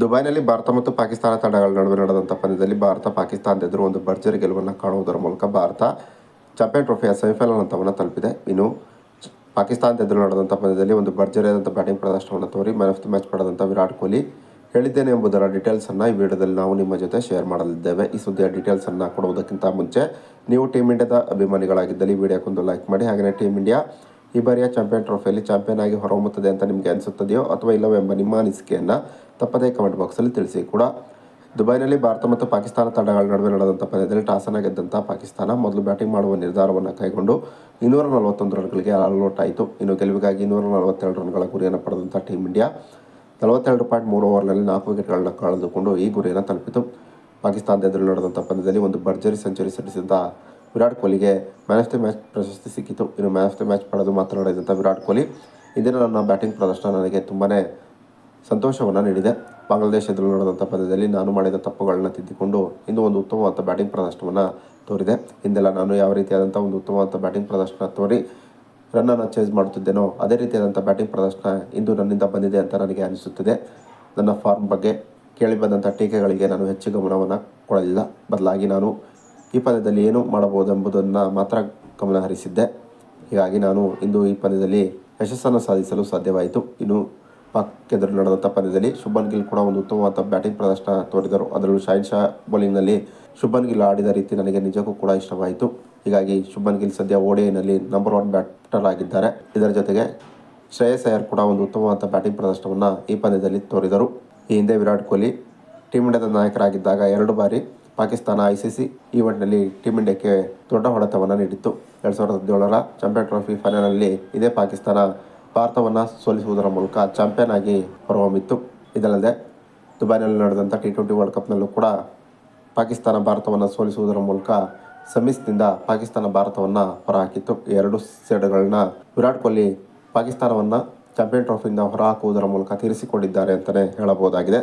ದುಬೈನಲ್ಲಿ ಭಾರತ ಮತ್ತು ಪಾಕಿಸ್ತಾನ ತಂಡಗಳ ನಡುವೆ ನಡೆದಂಥ ಪಂದ್ಯದಲ್ಲಿ ಭಾರತ, ಪಾಕಿಸ್ತಾನದ ಎದುರು ಒಂದು ಭರ್ಜರಿ ಗೆಲುವನ್ನು ಕಾಣುವುದರ ಮೂಲಕ ಭಾರತ ಚಾಂಪಿಯನ್ ಟ್ರೋಫಿಯ ಸೆಮಿಫೈನಲ್ ಹಂತವನ್ನು ತಲುಪಿದೆ. ಇನ್ನು ಪಾಕಿಸ್ತಾನದ ಎದುರು ನಡೆದಂಥ ಪಂದ್ಯದಲ್ಲಿ ಒಂದು ಭರ್ಜರಿಯಾದಂಥ ಬ್ಯಾಟಿಂಗ್ ಪ್ರದರ್ಶನವನ್ನು ತೋರಿ ಮ್ಯಾನ್ ಆಫ್ ದಿ ಮ್ಯಾಚ್ ಪಡೆದಂಥ ವಿರಾಟ್ ಕೊಹ್ಲಿ ಹೇಳಿದ್ದೇನೆ ಎಂಬುದರ ಡೀಟೇಲ್ಸನ್ನು ಈ ವಿಡಿಯೋದಲ್ಲಿ ನಾವು ನಿಮ್ಮ ಜೊತೆ ಶೇರ್ ಮಾಡಲಿದ್ದೇವೆ. ಈ ಸುದ್ದಿಯ ಡೀಟೇಲ್ಸನ್ನು ಕೊಡುವುದಕ್ಕಿಂತ ಮುಂಚೆ ನೀವು ಟೀಮ್ ಇಂಡಿಯಾದ ಅಭಿಮಾನಿಗಳಾಗಿದ್ದಲ್ಲಿ ವಿಡಿಯೋಕ್ಕೊಂದು ಲೈಕ್ ಮಾಡಿ. ಹಾಗೆಯೇ ಟೀಮ್ ಇಂಡಿಯಾ ಈ ಬಾರಿಯ ಚಾಂಪಿಯನ್ ಟ್ರೋಫಿಯಲ್ಲಿ ಚಾಂಪಿಯನ್ ಆಗಿ ಹೊರಹೊಮ್ಮುತ್ತದೆ ಅಂತ ನಿಮಗೆ ಅನಿಸುತ್ತದೆಯೋ ಅಥವಾ ಇಲ್ಲವೋ ಎಂಬ ನಿಮ್ಮ ಅನಿಸಿಕೆಯನ್ನು ತಪ್ಪದೇ ಕಮೆಂಟ್ ಬಾಕ್ಸಲ್ಲಿ ತಿಳಿಸಿ ಕೂಡ. ದುಬೈನಲ್ಲಿ ಭಾರತ ಮತ್ತು ಪಾಕಿಸ್ತಾನ ತಂಡಗಳ ನಡುವೆ ನಡೆದಂಥ ಪಂದ್ಯದಲ್ಲಿ ಟಾಸನ ಗೆದ್ದಂಥ ಪಾಕಿಸ್ತಾನ ಮೊದಲು ಬ್ಯಾಟಿಂಗ್ ಮಾಡುವ ನಿರ್ಧಾರವನ್ನು ಕೈಗೊಂಡು ಇನ್ನೂರ ನಲವತ್ತೊಂದು ರನ್ಗಳಿಗೆ ಆಲ್ಔಟ್ ಆಯಿತು ಇನ್ನು ಗೆಲುವಿಗಾಗಿ ಇನ್ನೂರ ನಲವತ್ತೆರಡು ರನ್ಗಳ ಗುರಿಯನ್ನು ಪಡೆದಂಥ ಟೀಮ್ ಇಂಡಿಯಾ ನಲವತ್ತೆರಡು ಪಾಯಿಂಟ್ ಮೂರು ಓವರ್ನಲ್ಲಿ ನಾಲ್ಕು ವಿಕೆಟ್ಗಳನ್ನು ಕಳೆದುಕೊಂಡು ಈ ಗುರಿಯನ್ನು ತಲುಪಿತು. ಪಾಕಿಸ್ತಾನದ ಎದುರು ನಡೆದಂಥ ಪಂದ್ಯದಲ್ಲಿ ಒಂದು ಭರ್ಜರಿ ಸೆಂಚುರಿ ಸಿಡಿಸಿದ ವಿರಾಟ್ ಕೊಹ್ಲಿಗೆ ಮ್ಯಾನ್ ಆಫ್ ದಿ ಮ್ಯಾಚ್ ಪ್ರಶಸ್ತಿ ಸಿಕ್ಕಿತು. ಇನ್ನು ಮ್ಯಾನ್ ಆಫ್ ದಿ ಮ್ಯಾಚ್ ಪಡೆದು ಮಾತನಾಡಿದಂಥ ವಿರಾಟ್ ಕೊಹ್ಲಿ, ಇಂದಿನ ನನ್ನ ಬ್ಯಾಟಿಂಗ್ ಪ್ರದರ್ಶನ ನನಗೆ ತುಂಬಾ ಸಂತೋಷವನ್ನು ನೀಡಿದೆ. ಬಾಂಗ್ಲಾದೇಶ ಎದುರು ನಡೆದಂಥ ಪಂದ್ಯದಲ್ಲಿ ನಾನು ಮಾಡಿದ ತಪ್ಪುಗಳನ್ನು ತಿದ್ದಿಕೊಂಡು ಇಂದು ಒಂದು ಉತ್ತಮವಾದ ಬ್ಯಾಟಿಂಗ್ ಪ್ರದರ್ಶನವನ್ನು ತೋರಿದೆ. ಹಿಂದೆಲ್ಲ ನಾನು ಯಾವ ರೀತಿಯಾದಂಥ ಒಂದು ಉತ್ತಮವಾದ ಬ್ಯಾಟಿಂಗ್ ಪ್ರದರ್ಶನ ತೋರಿ ರನ್ನನ್ನು ಚೇಸ್ ಮಾಡುತ್ತಿದ್ದೇನೋ, ಅದೇ ರೀತಿಯಾದಂಥ ಬ್ಯಾಟಿಂಗ್ ಪ್ರದರ್ಶನ ಇಂದು ನನ್ನಿಂದ ಬಂದಿದೆ ಅಂತ ನನಗೆ ಅನಿಸುತ್ತಿದೆ. ನನ್ನ ಫಾರ್ಮ್ ಬಗ್ಗೆ ಕೇಳಿ ಬಂದಂಥ ಟೀಕೆಗಳಿಗೆ ನಾನು ಹೆಚ್ಚು ಗಮನವನ್ನು ಕೊಡಲಿಲ್ಲ. ಬದಲಾಗಿ ನಾನು ಈ ಪಂದ್ಯದಲ್ಲಿ ಏನು ಮಾಡಬಹುದೆಂಬುದನ್ನು ಮಾತ್ರ ಗಮನ ಹರಿಸಿದ್ದೆ ಹೀಗಾಗಿ ನಾನು ಇಂದು ಈ ಪಂದ್ಯದಲ್ಲಿ ಯಶಸ್ಸನ್ನು ಸಾಧಿಸಲು ಸಾಧ್ಯವಾಯಿತು. ಇನ್ನು ಪಾಕ್ ಎದುರು ನಡೆದಂಥ ಪಂದ್ಯದಲ್ಲಿ ಶುಭನ್ ಗಿಲ್ ಕೂಡ ಒಂದು ಉತ್ತಮವಾದ ಬ್ಯಾಟಿಂಗ್ ಪ್ರದರ್ಶನ ತೋರಿದರು. ಅದರಲ್ಲೂ ಶಾಹಿನ್ ಶಾ ಬೌಲಿಂಗ್ನಲ್ಲಿ ಶುಭನ್ ಗಿಲ್ ಆಡಿದ ರೀತಿ ನನಗೆ ನಿಜಕ್ಕೂ ಕೂಡ ಇಷ್ಟವಾಯಿತು. ಹೀಗಾಗಿ ಶುಭನ್ ಗಿಲ್ ಸದ್ಯ ಓಡಿಐನಲ್ಲಿ ನಂಬರ್ ಒನ್ ಬ್ಯಾಟರ್ ಆಗಿದ್ದಾರೆ. ಇದರ ಜೊತೆಗೆ ಶ್ರೇಯಸ್ ಅಯ್ಯರ್ ಕೂಡ ಒಂದು ಉತ್ತಮವಾದ ಬ್ಯಾಟಿಂಗ್ ಪ್ರದರ್ಶನವನ್ನು ಈ ಪಂದ್ಯದಲ್ಲಿ ತೋರಿದರು. ಈ ಹಿಂದೆ ವಿರಾಟ್ ಕೊಹ್ಲಿ ಟೀಮ್ ಇಂಡಿಯಾದ ನಾಯಕರಾಗಿದ್ದಾಗ ಎರಡು ಬಾರಿ ಪಾಕಿಸ್ತಾನ ಐಸಿಸಿ ಈವೆಂಟ್ನಲ್ಲಿ ಟೀಮ್ ಇಂಡಿಯಾಕ್ಕೆ ದೊಡ್ಡ ಹೊಡೆತವನ್ನು ನೀಡಿತ್ತು. ಎರಡು ಸಾವಿರದ ಹದಿನೇಳರ ಚಾಂಪಿಯನ್ ಟ್ರೋಫಿ ಫೈನಲ್ನಲ್ಲಿ ಇದೇ ಪಾಕಿಸ್ತಾನ ಭಾರತವನ್ನು ಸೋಲಿಸುವುದರ ಮೂಲಕ ಚಾಂಪಿಯನ್ ಆಗಿ ಹೊರಹೊಮ್ಮಿತ್ತು. ಇದಲ್ಲದೆ, ದುಬೈನಲ್ಲಿ ನಡೆದಂಥ ಟಿ ಟ್ವೆಂಟಿ ವರ್ಲ್ಡ್ ಕಪ್ನಲ್ಲೂ ಕೂಡ ಪಾಕಿಸ್ತಾನ ಭಾರತವನ್ನು ಸೋಲಿಸುವುದರ ಮೂಲಕ ಸಮಿಸ್ನಿಂದ ಪಾಕಿಸ್ತಾನ ಭಾರತವನ್ನು ಹೊರಹಾಕಿತ್ತು. ಎರಡು ಸೆಡ್ಗಳನ್ನ ವಿರಾಟ್ ಕೊಹ್ಲಿ ಪಾಕಿಸ್ತಾನವನ್ನು ಚಾಂಪಿಯನ್ ಟ್ರೋಫಿಯಿಂದ ಹೊರಹಾಕುವುದರ ಮೂಲಕ ತೀರಿಸಿಕೊಂಡಿದ್ದಾರೆ ಅಂತಲೇ ಹೇಳಬಹುದಾಗಿದೆ.